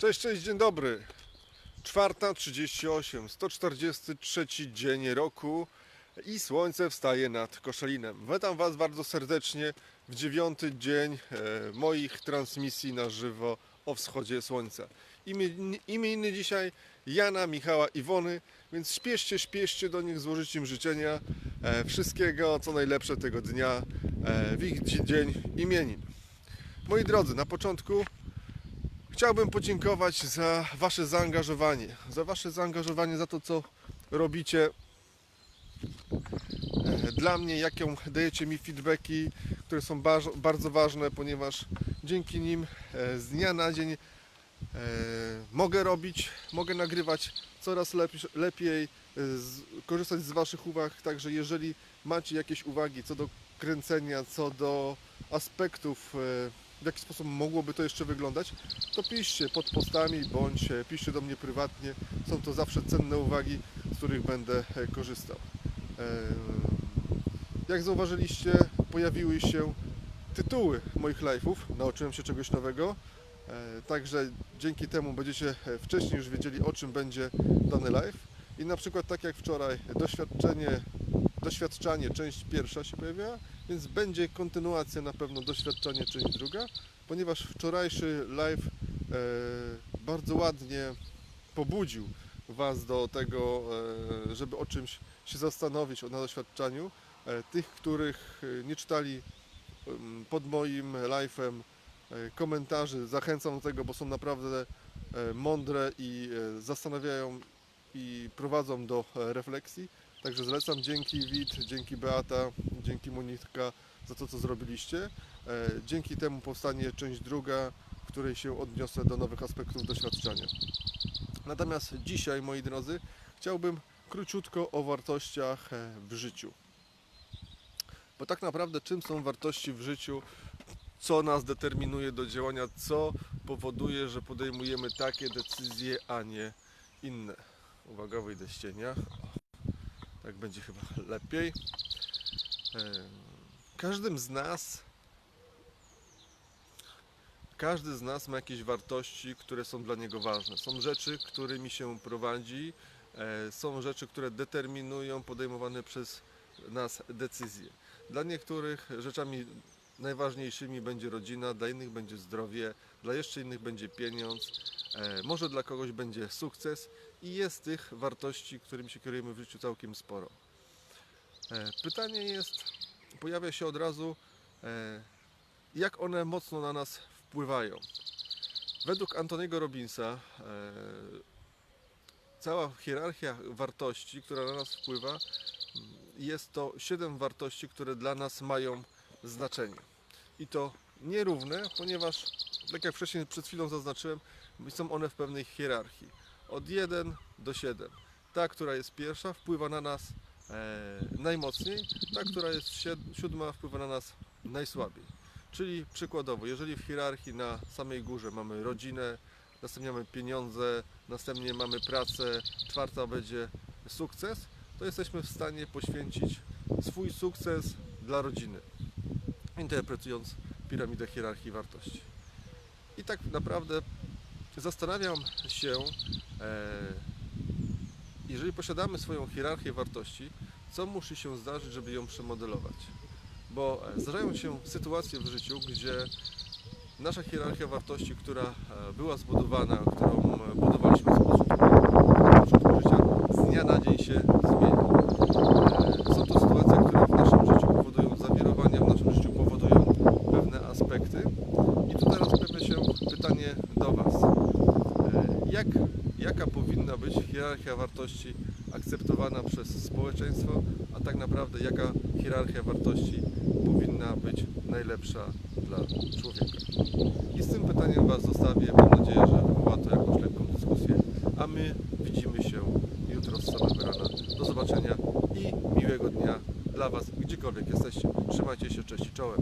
Cześć, cześć, dzień dobry. Czwarta 38, 143 dzień roku i słońce wstaje nad Koszalinem. Witam Was bardzo serdecznie w dziewiąty dzień e, moich transmisji na żywo o wschodzie słońca. Imię, imieniny dzisiaj Jana, Michała, Iwony, więc śpieszcie, śpieszcie do nich, złożyć im życzenia e, wszystkiego, co najlepsze tego dnia e, w ich dzie- dzień imienin. Moi drodzy, na początku Chciałbym podziękować za Wasze zaangażowanie, za Wasze zaangażowanie, za to, co robicie e, dla mnie, jaką dajecie mi feedbacki, które są bardzo ważne, ponieważ dzięki nim e, z dnia na dzień e, mogę robić, mogę nagrywać coraz lepiej, korzystać z Waszych uwag. Także jeżeli macie jakieś uwagi co do kręcenia, co do aspektów, w jaki sposób mogłoby to jeszcze wyglądać, to piszcie pod postami bądź piszcie do mnie prywatnie. Są to zawsze cenne uwagi, z których będę e, korzystał. Jak zauważyliście, pojawiły się tytuły moich live'ów. Nauczyłem się czegoś nowego. E, Także dzięki temu będziecie e, wcześniej już wiedzieli o czym będzie dany live. I na przykład tak jak wczoraj doświadczenie, doświadczanie część pierwsza się pojawiła, więc będzie kontynuacja na pewno doświadczenie część druga, ponieważ wczorajszy live e, bardzo ładnie pobudził Was do tego, e, żeby o czymś się zastanowić, na doświadczaniu. E, tych, których e, nie czytali em, pod moim live'em e, komentarzy, zachęcam do tego, bo są naprawdę e, mądre i e, zastanawiają i prowadzą do e, refleksji. Także zlecam. Dzięki Wit, dzięki Beata, dzięki Monika za to, co zrobiliście. E, Dzięki temu powstanie część druga, w której się odniosę do nowych aspektów doświadczenia. Natomiast dzisiaj, moi drodzy, chciałbym króciutko o wartościach e, w życiu. Bo tak naprawdę, czym są wartości w życiu, co nas determinuje do działania, co powoduje, że podejmujemy takie decyzje, a nie inne. Uwaga, wyjdę z cienia. Tak będzie chyba lepiej. Każdym z nas każdy z nas ma jakieś wartości, które są dla niego ważne. Są rzeczy, którymi się prowadzi, e, są rzeczy, które determinują podejmowane przez nas decyzje. Dla niektórych rzeczami najważniejszymi będzie rodzina, dla innych będzie zdrowie, dla jeszcze innych będzie pieniądz, e, może dla kogoś będzie sukces i jest tych wartości, którymi się kierujemy w życiu całkiem sporo. E, Pytanie jest, pojawia się od razu, e, jak one mocno na nas wpływają. Według Antoniego Robinsa e, cała hierarchia wartości, która na nas wpływa, jest to siedem wartości, które dla nas mają znaczenie. I to nierówne, ponieważ, tak jak wcześniej przed chwilą zaznaczyłem, są one w pewnej hierarchii. Od 1 do 7. Ta, która jest pierwsza, wpływa na nas najmocniej, ta, która jest siódma, wpływa na nas najsłabiej. Czyli przykładowo, jeżeli w hierarchii na samej górze mamy rodzinę, następnie mamy pieniądze, następnie mamy pracę, czwarta będzie sukces, to jesteśmy w stanie poświęcić swój sukces dla rodziny, interpretując piramidę hierarchii wartości. I tak naprawdę zastanawiam się, e, jeżeli posiadamy swoją hierarchię wartości, co musi się zdarzyć, żeby ją przemodelować? Bo e, zdarzają się sytuacje w życiu, gdzie nasza hierarchia wartości, która e, była zbudowana, którą e, budowaliśmy na początku życia, z dnia na dzień się zmienia. Są to sytuacje, które w naszym życiu powodują zawirowania, w naszym życiu powodują pewne aspekty. I tu teraz pojawia się pytanie do Was. Jak, jaka powinna być hierarchia wartości akceptowana przez społeczeństwo, a tak naprawdę jaka hierarchia wartości powinna być najlepsza dla człowieka. I z tym pytaniem Was zostawię. Mam nadzieję, że wywoła to jakąś lekką dyskusję. A my widzimy się jutro z samego rana. Do zobaczenia i miłego dnia dla Was, gdziekolwiek jesteście. Trzymajcie się, cześć i czołem.